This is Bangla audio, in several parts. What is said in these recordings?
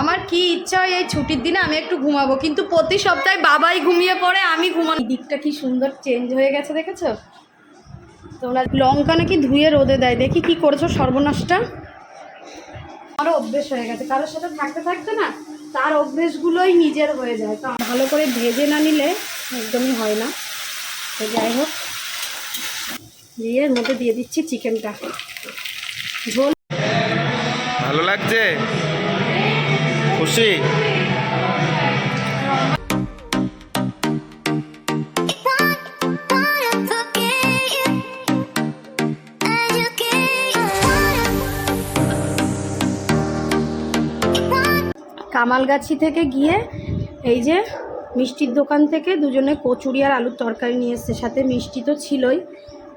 আমার কি ইচ্ছা হয় এই ছুটির দিনে আমি একটু ঘুমাবো, কিন্তু প্রতি সপ্তাহে বাবাই ঘুমিয়ে পড়ে, আমি ঘুমানো দিকটা কি সুন্দর চেঞ্জ হয়ে গেছে দেখেছ? তোমরা লঙ্কা নাকি ধুয়ে রোদে দেয়, দেখি কি করেছ সর্বনাশটা? আমারও অভ্যেস হয়ে গেছে, কারোর সাথে থাকতে থাকতে না তার অভ্যেসগুলোই নিজের হয়ে যায়। তো ভালো করে ভেজে না নিলে একদমই হয় না। তো যাই হোক, দিয়ে মধ্যে দিয়ে দিচ্ছি চিকেনটা ঝোল। ভালো লাগছে? খুশি কামালগাছি থেকে গিয়ে এই যে মিষ্টির দোকান থেকে দুজনে কচুরি আর আলুর তরকারি নিয়ে এসছে। সাথে মিষ্টি তো ছিলই,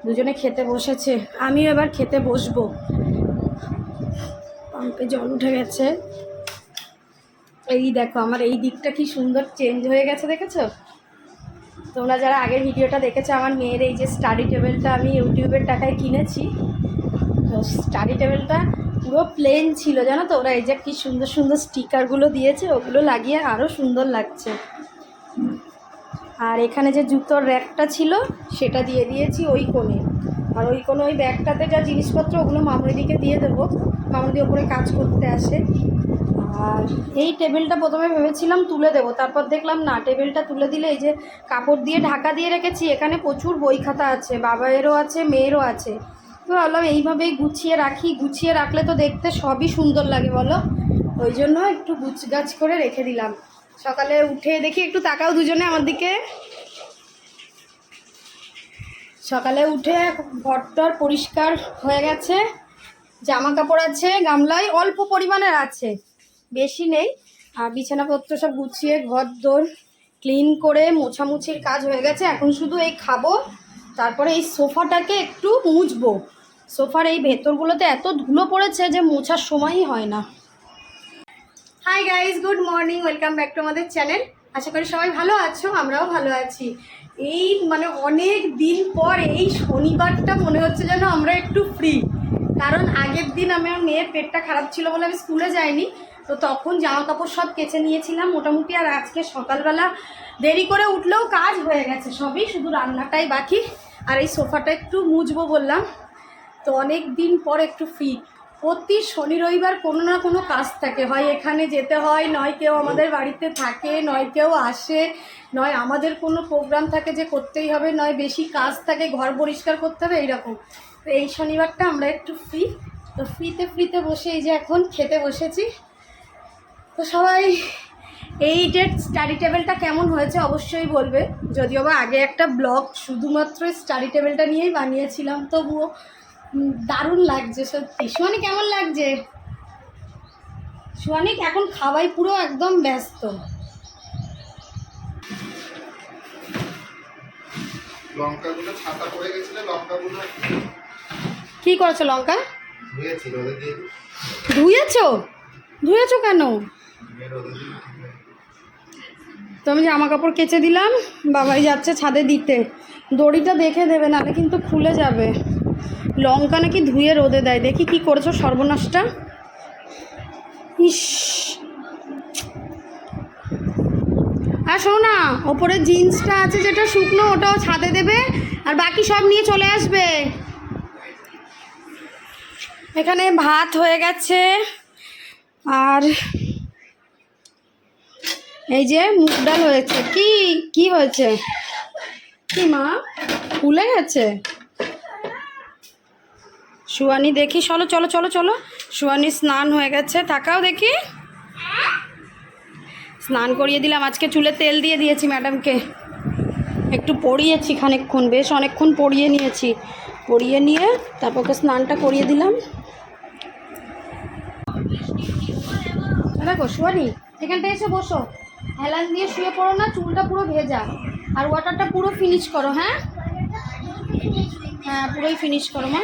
দুজনে খেতে বসেছে। আমিও এবার খেতে বসবো। পাম্পে জল উঠে গেছে। এই দেখো, আমার এই দিকটা কি সুন্দর চেঞ্জ হয়ে গেছে, দেখেছ? তোমরা যারা আগের ভিডিওটা দেখেছ, আমার মেয়ের এই যে স্টাডি টেবিলটা আমি ইউটিউবের টাকায় কিনেছি। তো স্টাডি টেবিলটা পুরো প্লেন ছিল, জানো তো? ওরা এই যে কি সুন্দর সুন্দর স্টিকারগুলো দিয়েছে, ওগুলো লাগিয়ে আরও সুন্দর লাগছে। আর এখানে যে জুতোর র্যাকটা ছিল, সেটা দিয়ে দিয়েছি ওই কোণে। আর ওই কোনো ওই ব্যাগটাতে যা জিনিসপত্র, ওগুলো মামুদিকে দিয়ে দেবো। মামুদি ওপরে কাজ করতে আসে। আর এই টেবিলটা প্রথমে ভেবেছিলাম তুলে দেবো, তারপর দেখলাম না, টেবিলটা তুলে দিলে এই যে কাপড় দিয়ে ঢাকা দিয়ে রেখেছি, এখানে প্রচুর বই খাতা আছে, বাবায়েরও আছে, মেয়েরও আছে। তো ভাবলাম এইভাবেই গুছিয়ে রাখি, গুছিয়ে রাখলে তো দেখতে সবই সুন্দর লাগে বলো। ওই জন্য একটু গুছ গাছ করে রেখে দিলাম। সকালে উঠে দেখি একটু তাকাও দুজনে আমার দিকে। সকালে উঠে ঘরটর পরিষ্কার হয়ে গেছে, জামা কাপড় আছে, গামলায় অল্প পরিমাণের আছে। বেশি নেই। আর বিছানাপত্র সব গুছিয়ে ঘর দোর ক্লিন করে মোছামুছির কাজ হয়ে গেছে। এখন শুধু এই খাব, তারপরে এই সোফাটাকে একটু মুছবো। সোফার এই ভেতরগুলোতে এত ধুলো পড়েছে যে মোছার সময়ই হয় না। Hi guys good morning welcome back to আমাদের চ্যানেল আশা করি সবাই ভালো আছো, আমরাও ভালো আছি। এই মানে অনেক দিন পর এই শনিবারটা মনে হচ্ছে যেন আমরা একটু ফ্রি কারণ আগের দিন আমার মেয়ের পেটটা খারাপ ছিল বলে আমি স্কুলে যাইনি। তো তখন জামা কাপড় সব কেচে নিয়েছিলাম মোটামুটি, আর আজকে সকালবেলা দেরি করে উঠলেও কাজ হয়ে গেছে সবই, শুধু রান্নাটাই বাকি, আর এই সোফাটা একটু মুছবো বললাম। তো অনেক দিন পর একটু ফ্রি প্রতি শনি রবিবার কোনো না কোনো কাজ থাকে, হয় এখানে যেতে হয়, নয় কেউ আমাদের বাড়িতে থাকে, নয় কেউ আসে, নয় আমাদের কোনো প্রোগ্রাম থাকে যে করতেই হবে, নয় বেশি কাজ থাকে, ঘর পরিষ্কার করতে হবে, এইরকম। তো এই শনিবারটা আমরা একটু ফ্রি তো ফ্রিতে ফ্রিতে বসে এই যে এখন খেতে বসেছি। তো সবাই এই যে স্টাডি টেবিলটা কেমন হয়েছে অবশ্যই বলবে। যদিও বা আগে একটা ব্লগ শুধুমাত্র স্টাডি টেবিলটা নিয়েই বানিয়েছিলাম তবুও দারুণ লাগছে সত্যি। সুয়ানি কেমন লাগছে? সুয়ানিক এখন খাওয়াই পুরো একদম ব্যস্ত। লঙ্কাগুলো ছাতা পড়ে গেছিল লঙ্কাগুলো কি করেছ লঙ্কা। ধুয়েছো? ধুয়েছো কেন। তো আমি জামা কাপড় কেচে দিলাম, বাবাই যাচ্ছে ছাদে দিতে। দড়িটা দেখে দেবে, নাহলে কিন্তু খুলে যাবে। লঙ্কা নাকি ধুয়ে রোদে দেয়, দেখি কি করেছ সর্বনাশটা? ইস। আর শোনো ওপরে জিন্সটা আছে যেটা শুকনো, ওটাও ছাদে দেবে, আর বাকি সব নিয়ে চলে আসবে। এখানে ভাত হয়ে গেছে, আর এই যে মুগ ডাল হয়েছে। কি? কি হয়েছে? কি মা? ফুলে গেছে? সুয়ানি দেখি, চলো চলো চলো চলো। সুয়ানি স্নান হয়ে গেছে। তাকাও দেখি। স্নান করিয়ে দিলাম। আজকে চুলে তেল দিয়ে দিয়েছি ম্যাডামকে। একটু পরিয়েছি খানিকক্ষণ, বেশ অনেকক্ষণ পরিয়ে নিয়েছি। পড়িয়ে নিয়ে তারপর ওকে স্নানটা করিয়ে দিলাম। দেখো সুয়ানি এখানটা এসে বসো। হেলান দিয়ে শুয়ে পড়ো না, চুলটা পুরো ভেজা। আর ওয়াটারটা পুরো ফিনিশ করো হ্যাঁ? হ্যাঁ পুরোই ফিনিশ করো, মা।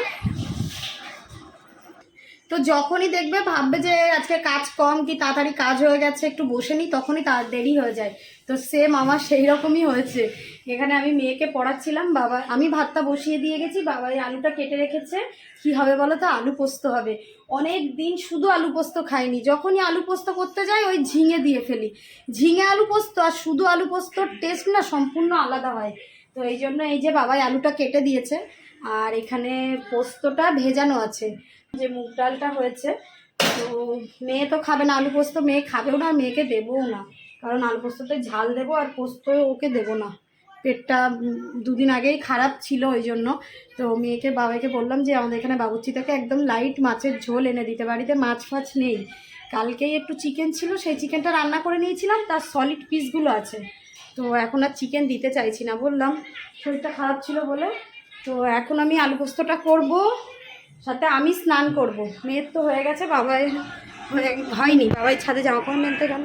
তো যখনই দেখবে, ভাববে যে আজকে কাজ কম কি তাড়াতাড়ি কাজ হয়ে গেছে, একটু বসে নি, তখনই তার দেরি হয়ে যায়। তো সেম আমার সেই রকমই হয়েছে। এখানে আমি মেয়েকে পড়াচ্ছিলাম, বাবা, আমি ভাতটা বসিয়ে দিয়ে গেছি, বাবা এই আলুটা কেটে রেখেছে। কি হবে বলো তো আলু পোস্ত হবে। অনেক দিন শুধু আলু পোস্ত খাইনি। যখনই আলু পোস্ত করতে যাই, ওই ঝিঙে দিয়ে ফেলি। ঝিঙে আলু পোস্ত আর শুধু আলু পোস্তর টেস্ট না, সম্পূর্ণ আলাদা হয়। তো এই জন্য এই যে বাবাই আলুটা কেটে দিয়েছে, আর এখানে পোস্তটা ভেজানো আছে। যে মুগ ডালটা হয়েছে, তো মেয়ে তো খাবে না, আলু পোস্ত মেয়ে খাবেও না, মেয়েকে দেবও না। কারণ আলু পোস্ততে ঝাল দেবো আর পোস্ত ওকে দেবো না। পেটটা দুদিন আগেই খারাপ ছিল ওই জন্য। তো মেয়েকে, বাবাকে বললাম যে, আমাদের এখানে বাবুর্চি থেকে একদম লাইট মাছের ঝোল এনে দিতে, বাড়িতে মাছ ফাছ নেই। কালকেই একটু চিকেন ছিল, সেই চিকেনটা রান্না করে নিয়েছিলাম, তার সলিড পিসগুলো আছে। তো এখন আর চিকেন দিতে চাইছি না, বললাম শরীরটা খারাপ ছিল বলে। তো এখন আমি আলু পোস্তটা করব, সাথে আমি স্নান করব। মেয়ের তো হয়ে গেছে, বাবাই হয়ে- হয়নি, বাবাই ছাদে জামা কাপড় মেলতে গেল।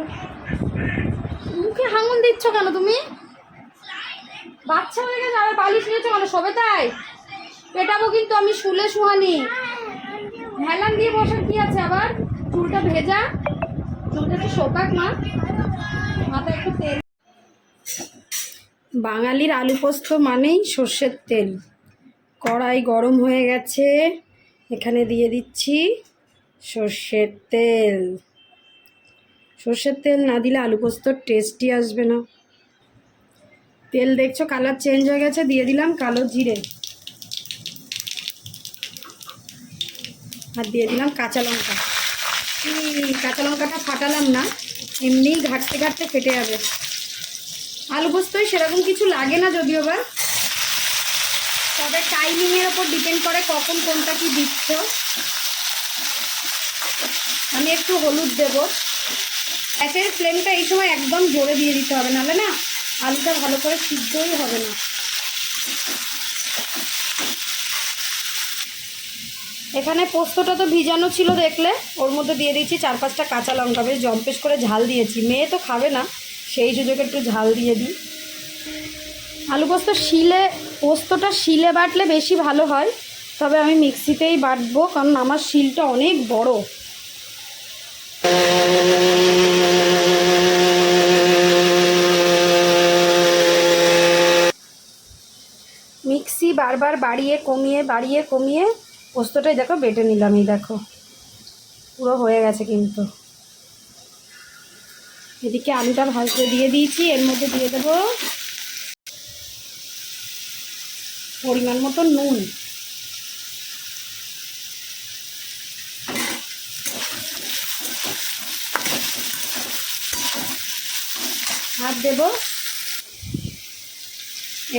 মুখে হাঙুল দিচ্ছ কেন তুমি? বাচ্চা হয়ে গেছে, আবার বালিশ নিয়েছো কেন সবে তাই? পেটাবো কিন্তু আমি শুলে শুহানি হেলান দিয়ে বসার কি আছে আবার? চুলটা ভেজা। চুলটা একটু শোকাক মা। মাথায় একটু তেল। বাঙালির আলু পোস্ত মানেই সর্ষের তেল। কড়াই গরম হয়ে গেছে। এখানে দিয়ে দিচ্ছি সর্ষের তেল। সর্ষের তেল না দিলে আলু পোস্তর টেস্টই আসবে না। তেল দেখছ কালার চেঞ্জ হয়ে গেছে, দিয়ে দিলাম কালো জিরে। আর দিয়ে দিলাম কাঁচা লঙ্কা। কাঁচা লঙ্কাটা ফাটালাম না এমনি ঘাটতে ঘাটতে ফেটে যাবে। আলু পোস্তই সেরকম কিছু লাগে না যদিও বা। তবে টাইমিংয়ের ওপর ডিপেন্ড করে কখন কোনটা কি দিচ্ছ। আমি একটু হলুদ দেব। গ্যাসের ফ্লেমটা এই সময় একদম জোরে দিয়ে দিতে হবে, নাহলে না আলুটা ভালো করে সিদ্ধই হবে না। এখানে পোস্তটা তো ভিজানো ছিল দেখলে, ওর মধ্যে দিয়ে দিয়েছি চার পাঁচটা কাঁচা লঙ্কা, বেশ জম্পেশ করে ঝাল দিয়েছি। মেয়ে তো খাবে না, সেই সুযোগে একটু ঝাল দিয়ে দিই। আলু পোস্ত শিলে, পোস্তটা শিলে বাটলে বেশি ভালো হয়, তবে আমি মিক্সিতেই বাটবো, কারণ আমার শিলটা অনেক বড়। বারবার বাড়িয়ে কমিয়ে বাড়িয়ে কমিয়ে পোস্তটাই দেখো বেটে নিলাম, এই দেখো। পুরো হয়ে গেছে কিন্তু। এদিকে আলুটা ভাজতে দিয়ে দিয়েছি, এর মধ্যে দিয়ে দেবো পরিমাণ মতো নুন। আর দেব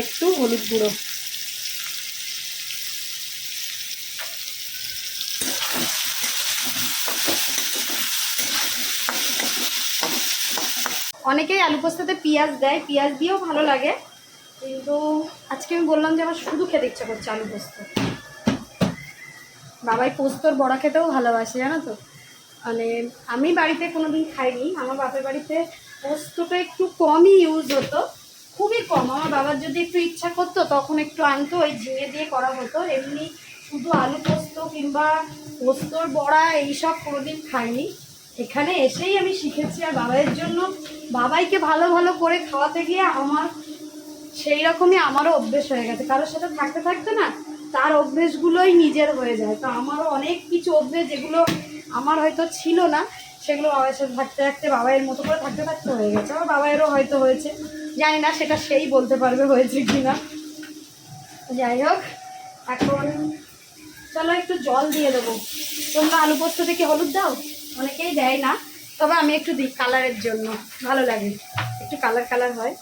একটু হলুদ গুঁড়ো। অনেকেই আলু পোস্তাতে পেঁয়াজ দেয়, পেঁয়াজ দিয়েও ভালো লাগে। কিন্তু আজকে আমি বললাম যে আমার শুধু খেতে ইচ্ছা করছে আলু পোস্ত। বাবাই পোস্তর বড়া খেতেও ভালোবাসে, জানো তো? মানে আমি বাড়িতে কোনো দিন খাইনি, আমার বাপের বাড়িতে পোস্তটা একটু কমই ইউজ হতো, খুবই কম। আমার বাবার যদি একটু ইচ্ছা করতো, তখন একটু আনতো, ওই ঝিঙে দিয়ে করা হতো। এমনি শুধু আলু পোস্ত কিংবা পোস্তর বড়া, এইসব কোনোদিন খাইনি। এখানে এসেই আমি শিখেছি আর বাবাইয়ের জন্য। বাবাইকে ভালো ভালো করে খাওয়াতে গিয়ে আমার সেই রকমই আমারও অভ্যেস হয়ে গেছে। কারোর সাথে থাকতে থাকতে না, তার অভ্যেসগুলোই নিজের হয়ে যায়। তো আমারও অনেক কিছু অভ্যেস যেগুলো আমার হয়তো ছিল না, সেগুলো বাবার সাথে থাকতে থাকতে, বাবাইয়ের মতো করে থাকতে থাকতে হয়ে গেছে। আমার বাবাইয়েরও হয়তো হয়েছে। জানি না সেটা সেই বলতে পারবে হয়েছে কি না যাই হোক, এখন চলো একটু জল দিয়ে দেবো। তোমরা আলু পোস্ত থেকে হলুদ দাও? অনেকেই দেয় না, তবে আমি একটু দিই কালারের জন্য, ভালো লাগে। একটু কালার কালার হয়।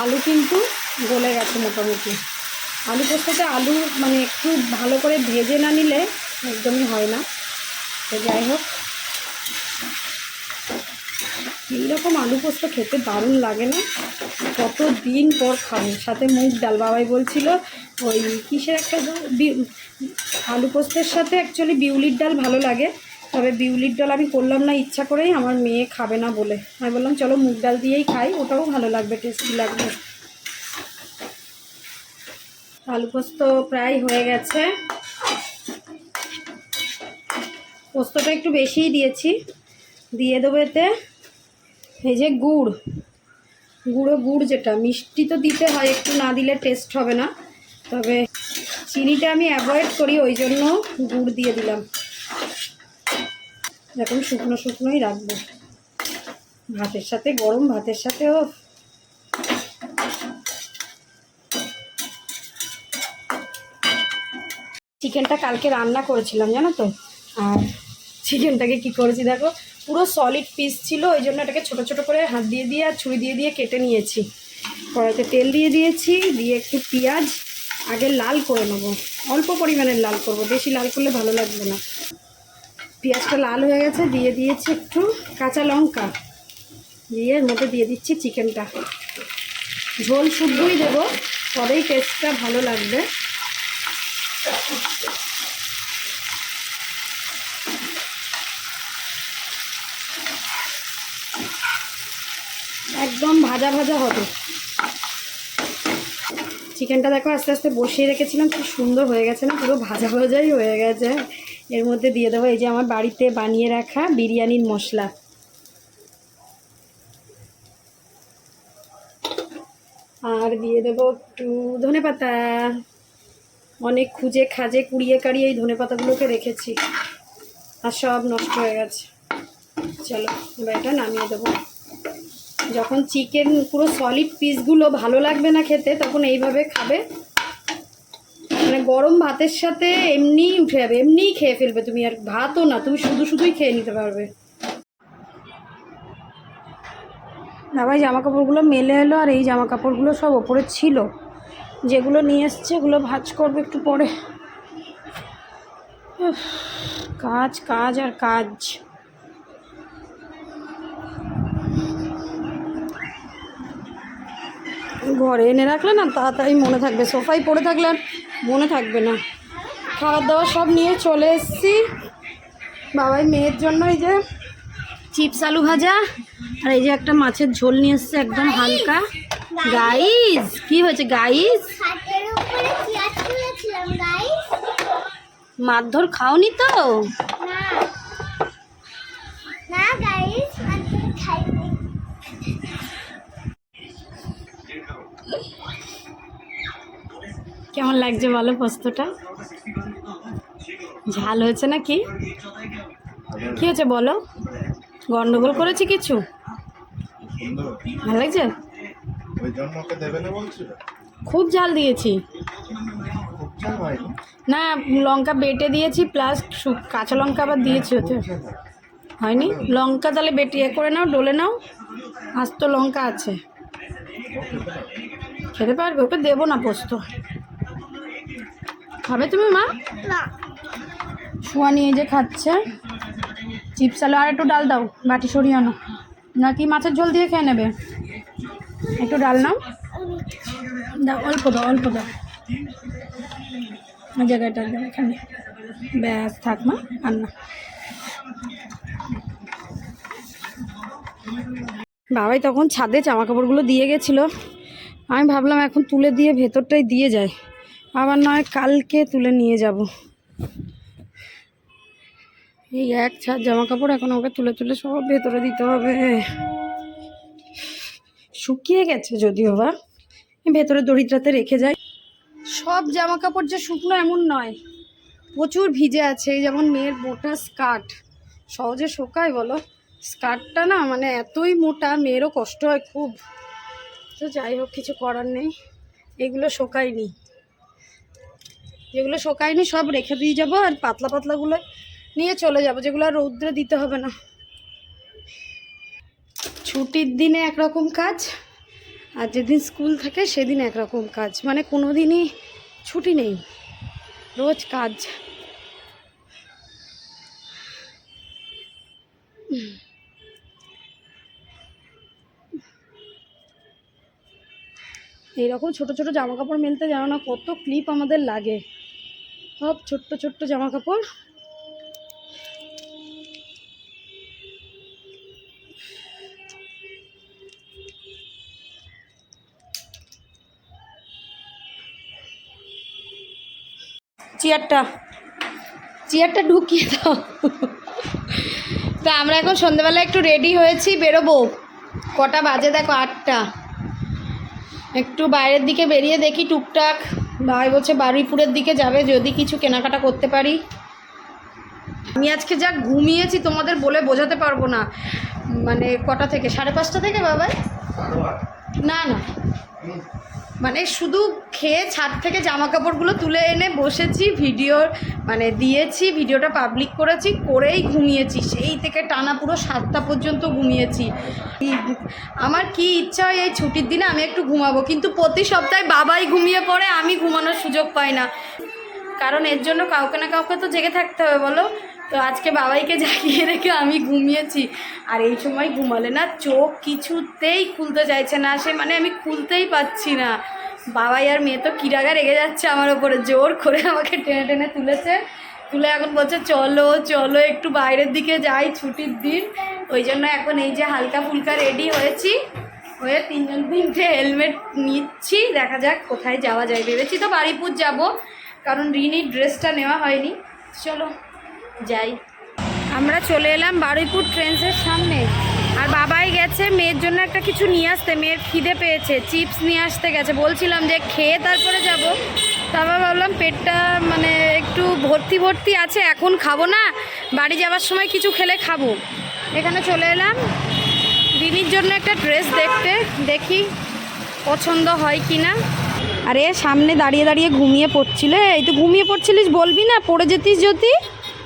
আলু কিন্তু গলে গেছে মোটামুটি। আলু পোস্তটা আলু মানে একটু ভালো করে ভেজে না নিলে একদমই হয় না। তো যাই হোক। এইরকম আলু পোস্ত খেতে দারুণ লাগে না? কত দিন পর খাব? সাথে মুগ ডাল, বাবাই বলছিল ওই কিসের একটা? আলু পোস্তের সাথে অ্যাকচুয়ালি বিউলির ডাল ভালো লাগে, তবে বিউলির ডাল আমি করলাম না, ইচ্ছা করেই আমার মেয়ে খাবে না বলে। আমি বললাম, চলো মুগ ডাল দিয়েই খাই, ওটাও ভালো লাগবে টেস্টি লাগবে। আলু পোস্ত প্রায় হয়ে গেছে। পোস্তটা একটু বেশিই দিয়েছি। দিয়ে দেবো এতে এই যে গুড়, গুঁড়ো গুড় যেটা, মিষ্টি তো দিতে হয়, একটু না দিলে টেস্ট হবে না। তবে চিনিটা আমি অ্যাভয়েড করি, ওই জন্য গুড় দিয়ে দিলাম। এখন শুকনো শুকনোই রাখব। ভাতের সাথে, গরম ভাতের সাথেও। চিকেনটা কালকে রান্না করেছিলাম, জানো তো? আর চিকেনটাকে কি করেছি দেখো? পুরো সলিড পিস ছিল, ওই জন্য এটাকে ছোট ছোট করে হাত দিয়ে দিয়ে আর ছুরি দিয়ে দিয়ে কেটে নিয়েছি। কড়াইতে তেল দিয়ে দিয়েছি, দিয়ে একটু পেঁয়াজ, আগে লাল করে নেব। অল্প পরিমাণের লাল করব, বেশি লাল করলে ভালো লাগবে না। পেঁয়াজটা লাল হয়ে গেছে, দিয়ে দিয়েছি একটু কাঁচা লঙ্কা। দিয়ে এর মধ্যে দিয়ে দিচ্ছি চিকেনটা। ঝোল শুদ্ধই দেবো, তবেই টেস্টটা ভালো লাগবে। একদম ভাজা ভাজা হবে। চিকেনটা দেখো আস্তে আস্তে বসিয়ে রেখেছিলাম খুব সুন্দর হয়ে গেছে না? পুরো ভাজা ভাজাই হয়ে গেছে। এর মধ্যে দিয়ে দেবো এই যে আমার বাড়িতে বানিয়ে রাখা বিরিয়ানির মশলা। আর দিয়ে দেবো একটু ধনে পাতা অনেক খুঁজে খাজে কুড়িয়ে কাড়িয়ে এই ধনে পাতাগুলোকে রেখেছি। আর সব নষ্ট হয়ে গেছে। চলো, এবার এটা নামিয়ে দেবো। যখন চিকেন পুরো সলিড পিসগুলো ভালো লাগবে না খেতে, তখন এইভাবে খাবে। মানে গরম ভাতের সাথে এমনিই উঠে যাবে, এমনিই খেয়ে ফেলবে তুমি, আর ভাতও না, তুমি শুধু শুধুই খেয়ে নিতে পারবে। না ভাই জামা কাপড়গুলো মেলে এলো, আর এই জামা কাপড়গুলো সব ওপরে ছিল। যেগুলো নিয়ে এসছে, ওগুলো ভাজ করবে একটু পরে। কাজ কাজ আর কাজ। ঘরে এনে রাখলে না তাড়াতাড়ি মনে থাকবে। সোফায় পড়ে থাকলে আর মনে থাকবে না। খাবার দাবার সব নিয়ে চলে এসেছি। বাবাই মেয়ের জন্য এই যে চিপস আলু ভাজা আর এই যে একটা মাছের ঝোল নিয়ে এসছে একদম হালকা। গাইস কি হয়েছে গাইস মারধর খাওনি তো না না গাইস আমি খাইনি কেমন লাগছে বলো পোস্তটা? ঝাল হয়েছে নাকি? কি হয়েছে বলো? গন্ডগোল করেছি কিছু? ভালো লাগছে? না খুব ঝাল দিয়েছি। না, লঙ্কা বেটে দিয়েছি, প্লাস কাঁচা লঙ্কা আবার দিয়েছি ওতে। হয়নি? লঙ্কা তাহলে বেটে ইয়ে করে নাও, ডলে নাও। আজ তো লঙ্কা আছে। খেতে পারবে? ওকে দেবো না পোস্ত। খাবে তুমি মা? না। শুয়া নিয়ে যে খাচ্ছে। চিপস আলু আর একটু ডাল দাও বাটি সরিয়ে আনো। নাকি মাছের ঝোল দিয়ে খেয়ে নেবে? একটু ডাল নাও। দাও অল্প দাও অল্প দাও। ওই জায়গাটা দাও এখানে। ব্যাস থাক মা আর না। বাবাই তখন ছাদে জামা কাপড়গুলো দিয়ে গেছিল। আমি ভাবলাম এখন তুলে দিয়ে ভেতরটাই দিয়ে যায় আবার নয়, কালকে তুলে নিয়ে যাব। এই এক ছাদ জামা কাপড় এখন ওকে তুলে তুলে সব ভেতরে দিতে হবে। শুকিয়ে গেছে যদিও বা। ভেতরে দড়িটাতে রেখে যাই। সব জামা কাপড় যে শুকনো এমন নয়। প্রচুর ভিজে আছে যেমন মেয়ের মোটা স্কার্ট। সহজে শোকায় বলো। স্কার্টটা না মানে এতই মোটা, মেয়েরও কষ্ট হয় খুব। তো যাই হোক, কিছু করার নেই। এগুলো শোকায়নি। যেগুলো শোকায়নি সব রেখে দিয়ে যাব আর পাতলা পাতলাগুলো নিয়ে চলে যাব, যেগুলো আর রৌদ্রে দিতে হবে না। ছুটির দিনে একরকম কাজ আর যেদিন স্কুল থাকে সেদিন একরকম কাজ মানে কোনো দিনই ছুটি নেই, রোজ কাজ। এইরকম ছোট ছোট জামা কাপড় মেলতে জানো না, কত ক্লিপ আমাদের লাগে। সব ছোট্ট ছোট্ট জামা কাপড় চেয়ারটা চেয়ারটা ঢুকিয়ে দাও। তা আমরা এখন সন্ধ্যেবেলা একটু রেডি হয়েছি, বেরোবো। কটা বাজে দেখো আটটা। একটু বাইরের দিকে বেরিয়ে দেখি টুকটাক। ভাই বলছে বারুইপুরের দিকে যাবে, যদি কিছু কেনাকাটা করতে পারি। আমি আজকে যা ঘুমিয়েছি তোমাদের বলে বোঝাতে পারব না। মানে কটা থেকে? সাড়ে পাঁচটা থেকে বাবাই? না না। মানে শুধু খেয়ে ছাদ থেকে জামা কাপড়গুলো তুলে এনে বসেছি, ভিডিও মানে দিয়েছি, ভিডিওটা পাবলিক করেছি, করেই ঘুমিয়েছি। সেই থেকে টানা পুরো সাতটা পর্যন্ত ঘুমিয়েছি। আমার কি ইচ্ছা হয় এই ছুটির দিনে আমি একটু ঘুমাবো, কিন্তু প্রতি সপ্তাহে বাবাই ঘুমিয়ে পড়ে, আমি ঘুমানোর সুযোগ পাই না। কারণ এর জন্য কাউকে না কাউকে তো জেগে থাকতে হবে, বলো? তো আজকে বাবাইকে জাগিয়ে রেখে আমি ঘুমিয়েছি। আর এই সময় ঘুমালে না চোখ কিছুতেই খুলতে চাইছে না, সে মানে আমি খুলতেই পাচ্ছি না। বাবাই আর মেয়ে তো কিরাগা রেগে যাচ্ছে আমার ওপরে, জোর করে আমাকে টেনে টেনে তুলেছে। তুলে এখন বলছে, চলো চলো, একটু বাইরের দিকে যাই, ছুটির দিন। ওই জন্য এখন এই যে হালকা ফুলকা রেডি হয়েছি। হয়ে তিনজন, তিনটে হেলমেট নিচ্ছি। দেখা যাক কোথায় যাওয়া যায়। ভেবেছি তো বাড়িপুর যাব, কারণ রিনির ড্রেসটা নেওয়া হয়নি। চলো। যাই। আমরা চলে এলাম বারুইপুর ট্রেন্সের সামনে। আর বাবাই গেছে মেয়ের জন্য একটা কিছু নিয়ে আসতে। মেয়ের খিদে পেয়েছে, চিপস নিয়ে আসতে গেছে। বলছিলাম যে খেয়ে তারপরে যাব। তারপর ভাবলাম পেটটা মানে একটু ভর্তি ভর্তি আছে, এখন খাব না। বাড়ি যাওয়ার সময় কিছু খেলে খাব। এখানে চলে এলাম। রিনির জন্য একটা ড্রেস দেখতে, দেখি পছন্দ হয় কি না আরে, সামনে দাঁড়িয়ে দাঁড়িয়ে ঘুমিয়ে পড়ছিল? এই তো ঘুমিয়ে পড়ছিলিস বলবি না? পড়ে যেতিস যদি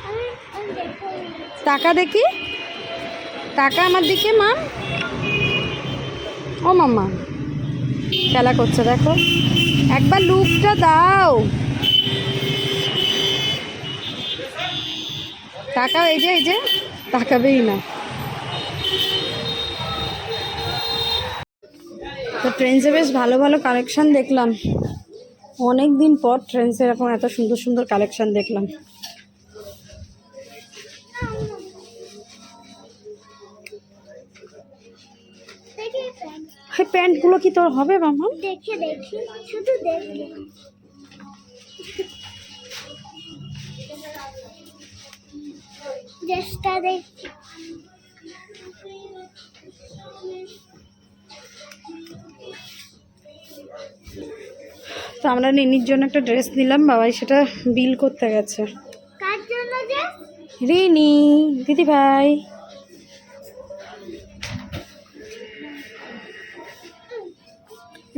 আমি আমি দেখে নিয়েছি। টাকা দেখি। টাকা আমার দিকে মা ও মাম্মা, খেলা করছে, দেখো। একবার লুকটা দাও। টাকা এই যে এই যে, তাকাবেই না। তো ট্রেন্সে বেশ ভালো ভালো কালেকশান দেখলাম। অনেক দিন পর ট্রেন্সে এরকম এত সুন্দর সুন্দর কালেকশান দেখলাম। এই প্যান্টগুলো কি তোর হবে মামা? দেখে দেখি শুধু দেখি। ড্রেসটা দেখি। তো আমরা নিনির জন্য একটা ড্রেস নিলাম বাবাই সেটা বিল করতে গেছে। কার জন্য রিনি দিদি ভাই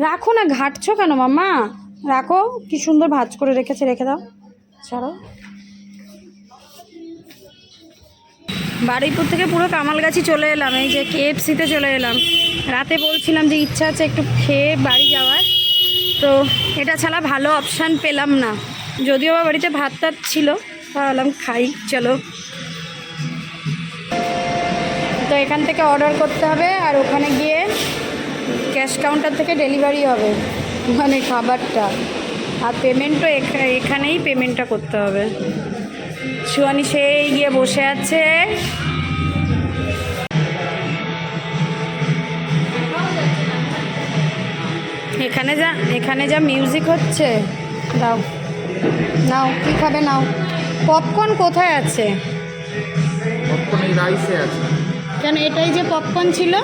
রাখো না, ঘাটছো কেন মামা রাখো, কি সুন্দর ভাজ করে রেখেছে, রেখে দাও। ছাড়ো। বারুইপুর থেকে পুরো কামালগাছি চলে এলাম, এই যে কেএফসিতে চলে এলাম। রাতে বলছিলাম যে ইচ্ছা আছে একটু খেয়ে বাড়ি যাওয়ার। তো এটা ছাড়া ভালো অপশান পেলাম না। যদিও বা বাড়িতে ভাত টাত ছিল, ভাবলাম খাই, চলো। তো এখান থেকে অর্ডার করতে হবে, আর ওখানে গিয়ে ক্যাশ কাউন্টার থেকে ডেলিভারি হবে। মানে খাবারটা। আর পেমেন্টও এখানেই পেমেন্টটা করতে হবে। সুয়ানি সেই গিয়ে বসে আছে। এখানে যা এখানে যা মিউজিক হচ্ছে। দাও। নাও কি খাবে নাও। পপকর্ন কোথায় আছে? পপকর্ন রাইসে আছে। কেন এটাই যে পপকর্ন ছিল?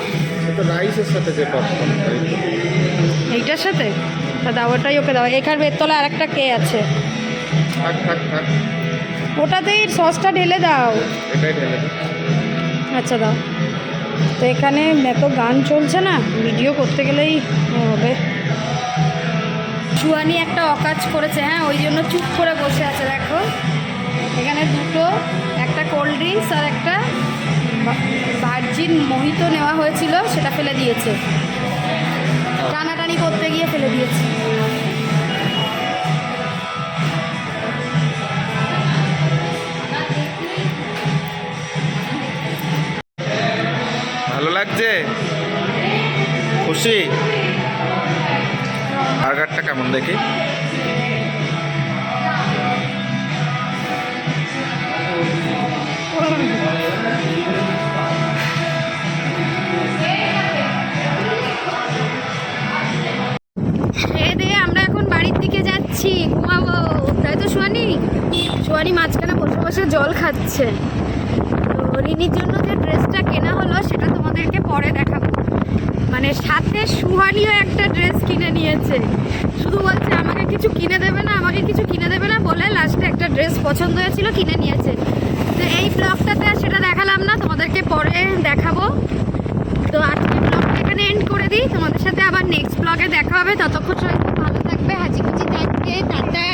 এটা রাইসের সাথে যে পপকর্ন এইটার সাথে? তা দাও ওটাই ওকে দাও। এখার বেতলা আর একটা কে আছে? থাক থাক থাক। ওটাতেই সসটা ঢেলে দাও। এটাই ঢেলে দে। আচ্ছা দাও। তো এখানে এত গান চলছে না ভিডিও করতে গেলেই হবে। চুয়ানি একটা অকাজ করেছে হ্যাঁ ওই জন্য চুপ করে বসে আছে দেখো। এখানে দুটো কোল্ড ড্রিঙ্কস আর একটা ভার্জিন মোহিত নেওয়া হয়েছিল, সেটা ফেলে দিয়েছে। টানাটানি করতে গিয়ে ফেলে দিয়েছে। ভালো লাগছে? খুশি? বার্গারটা কেমন দেখি? খাচ্ছে। তো রিনির জন্য যে ড্রেসটা কেনা হলো, সেটা তোমাদেরকে পরে দেখাবো। মানে সাথে সুহানিও একটা ড্রেস কিনে নিয়েছে। শুধু বলছে, আমাকে কিছু কিনে দেবে না, আমাকে কিছু কিনে দেবে না বলে লাস্টে একটা ড্রেস পছন্দ হয়েছিল, কিনে নিয়েছে। তো এই ব্লগটাতে আর সেটা দেখালাম না, তোমাদেরকে পরে দেখাবো। তো আজকে ব্লগটা এখানে এন্ড করে দিই। তোমাদের সাথে আবার নেক্সট ব্লগে দেখা হবে। ততক্ষণ সবাই ভালো থাকবে। হাজি খুচি থাকবে টাটা।